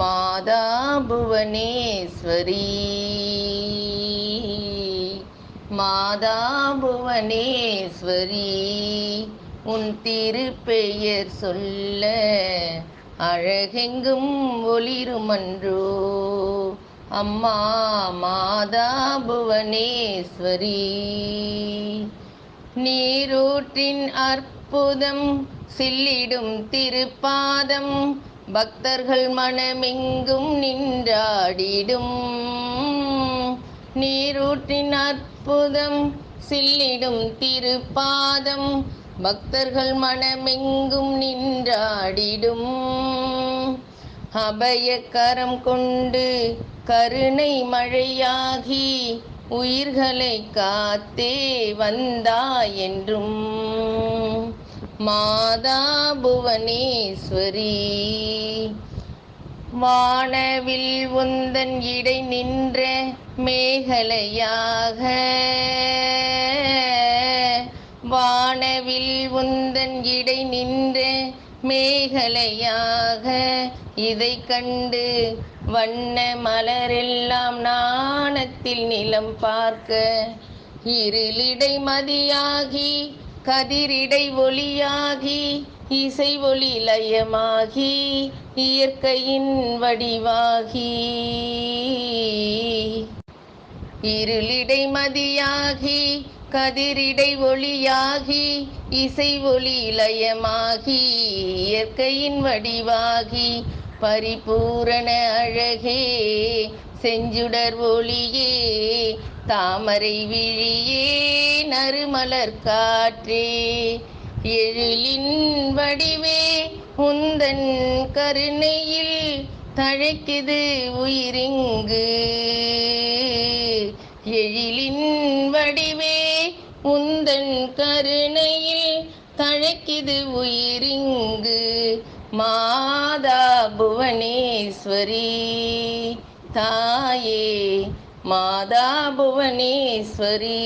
மாதா புவனேஸ்வரி மாதா புவனேஸ்வரி உன் திருப்பெயர் சொல்ல அழகெங்கும் ஒளிருமன்றோ? அம்மா மாதா புவனேஸ்வரி நீரூற்றின் அற்புதம் சில்லிடும் திருப்பாதம் பக்தர்கள் மனமெங்கும் நின்றாடிடும். நீரூற்றின் அற்புதம் சில்லிடும் திருப்பாதம். பக்தர்கள் மனமெங்கும் நின்றாடிடும். அபயக்கரம் கொண்டு கருணை மழையாகி உயிர்களை காத்தே வந்தா என்றும். மாதா புவனேஸ்வரி வானவில் உந்தன் இடை நின்ற மேகலையாக. வானவில் உந்தன் இடை நின்ற மேகலையாக. இதை கண்டு வண்ண மலரெல்லாம் நாணத்தில் நிலம் பார்க்க. இருளிடை மதியாகி கதிரிடை ஒளியாகி இசை ஒளி லயமாகி இயற்கையின் வடிவாகி. இருளிடை மதியாகி கதிரிடை ஒளியாகி இசை ஒளி லயமாகி இயற்கையின் வடிவாகி. பரிபூரண அழகே செஞ்சுடர் ஒளியே தாமரை விழியே. நறுமலர் காற்றே எழிலின் வடிவே உந்தன் கருணையில் தழைக்குது உயிரிங்கு. எழிலின் வடிவே உந்தன் கருணையில் தழைக்குது உயிரிங்கு. மாதா புவனேஸ்வரி தாயே மாதா புவனேஸ்வரி